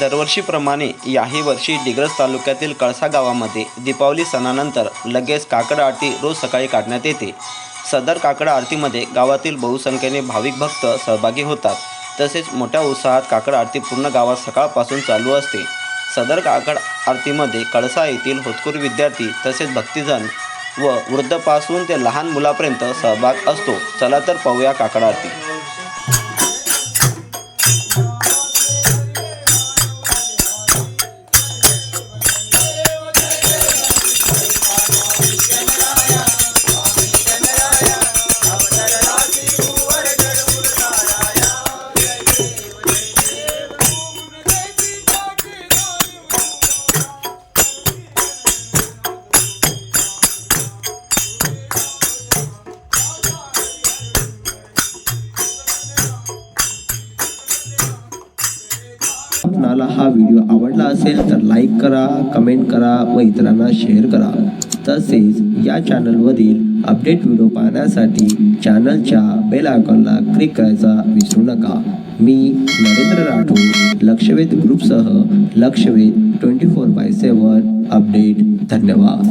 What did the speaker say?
दरवर्षीप्रमाणे याही वर्षी दिग्रस तालुक्यातील कळसा गावामध्ये दीपावली सणानंतर लगेच काकड आरती रोज सकाळी काढण्यात येते. सदर काकड आरतीमध्ये गावातील बहुसंख्येने भाविक भक्त सहभागी होतात. तसेच मोठ्या उत्साहात काकड आरती पूर्ण गावात सकाळपासून चालू असते. सदर काकड आरतीमध्ये कळसा येथील होतकूर विद्यार्थी तसेच भक्तिजन व वृद्धपासून ते लहान मुलापर्यंत सहभाग असतो. चला तर पाहूया काकड आरती. आपणाला हा व्हिडिओ आवडला असेल तर लाईक करा कमेंट करा व इतरांना शेअर करा. तसेच या चॅनलवरील अपडेट व्हिडिओ पाहण्यासाठी चॅनलच्या बेल आयकॉनला क्लिक करायचा विसरू नका. मी Narendra Rathod Lakshvedh ग्रुपसह Lakshvedh twenty four by seven update धन्यवाद.